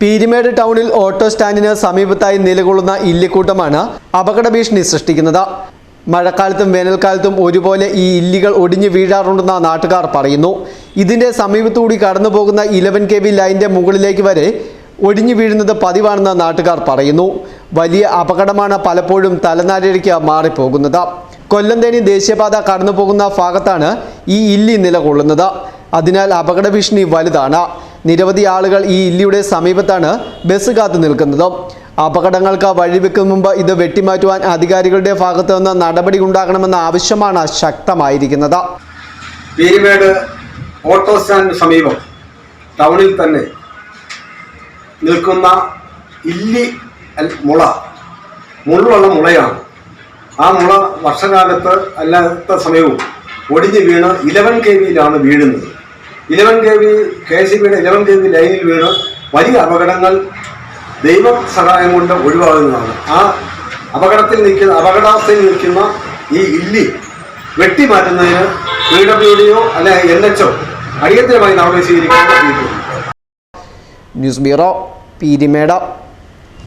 പീരിമേട് ടൗണിൽ ഓട്ടോ സ്റ്റാൻഡിന് സമീപത്തായി നിലകൊള്ളുന്ന ഇല്ലിക്കൂട്ടമാണ് അപകട ഭീഷണി സൃഷ്ടിക്കുന്നത്. മഴക്കാലത്തും വേനൽക്കാലത്തും ഒരുപോലെ ഈ ഇല്ലികൾ ഒടിഞ്ഞു വീഴാറുണ്ടെന്ന് നാട്ടുകാർ പറയുന്നു. ഇതിന്റെ സമീപത്തുകൂടി കടന്നു പോകുന്ന ഇലവൻ കെ വി ലൈന്റെ മുകളിലേക്ക് വരെ ഒടിഞ്ഞു വീഴുന്നത് പതിവാണെന്ന് നാട്ടുകാർ പറയുന്നു. വലിയ അപകടമാണ് പലപ്പോഴും തലനാരിഴയ്ക്ക് മാറിപ്പോകുന്നത്. കൊല്ലന്തേനി ദേശീയപാത കടന്നു പോകുന്ന ഭാഗത്താണ് ഈ ഇല്ലി നിലകൊള്ളുന്നത്. അതിനാൽ അപകട ഭീഷണി വലുതാണ്. നിരവധി ആളുകൾ ഈ ഇല്ലിയുടെ സമീപത്താണ് ബസ് കാത്തു നിൽക്കുന്നത്. അപകടങ്ങൾക്ക് വഴിവെക്കും മുമ്പ് ഇത് വെട്ടിമാറ്റുവാൻ അധികാരികളുടെ ഭാഗത്തു നിന്ന് നടപടി ഉണ്ടാകണമെന്ന ആവശ്യമാണ് ശക്തമായിരിക്കുന്നത്. പീരിമേട് ഓട്ടോ സ്റ്റാൻഡിന് സമീപം ടൗണിൽ തന്നെ നിൽക്കുന്ന ഇല്ലി മുള മുള്ളുള്ള മുളയാണ്. ആ മുള വർഷകാലത്ത് അല്ലാത്ത സമയവും ഒടിഞ്ഞ് വീണ് ഇലവൻ കെ വിയിലാണ് വീഴുന്നത്. Eleven K V K C ബിയുടെ ഇലവൻ കെ വി ലൈനിൽ വീണ് വലിയ അപകടങ്ങൾ ദൈവ സഹായം കൊണ്ട് ഒഴിവാകുന്നതാണ്. ആ അപകടത്തിൽ നിൽക്കുന്ന അപകടാവസ്ഥയിൽ നിൽക്കുന്ന ഈ ഇല്ലി വെട്ടിമാറ്റുന്നതിന് പി ഡബ്ല്യു ഡിയോ അല്ലെ എൻ എച്ച് ഒ അടിയന്തരമായി നടപടി സ്വീകരിക്കാൻ ന്യൂസ് ബ്യൂറോ പീരിമേട.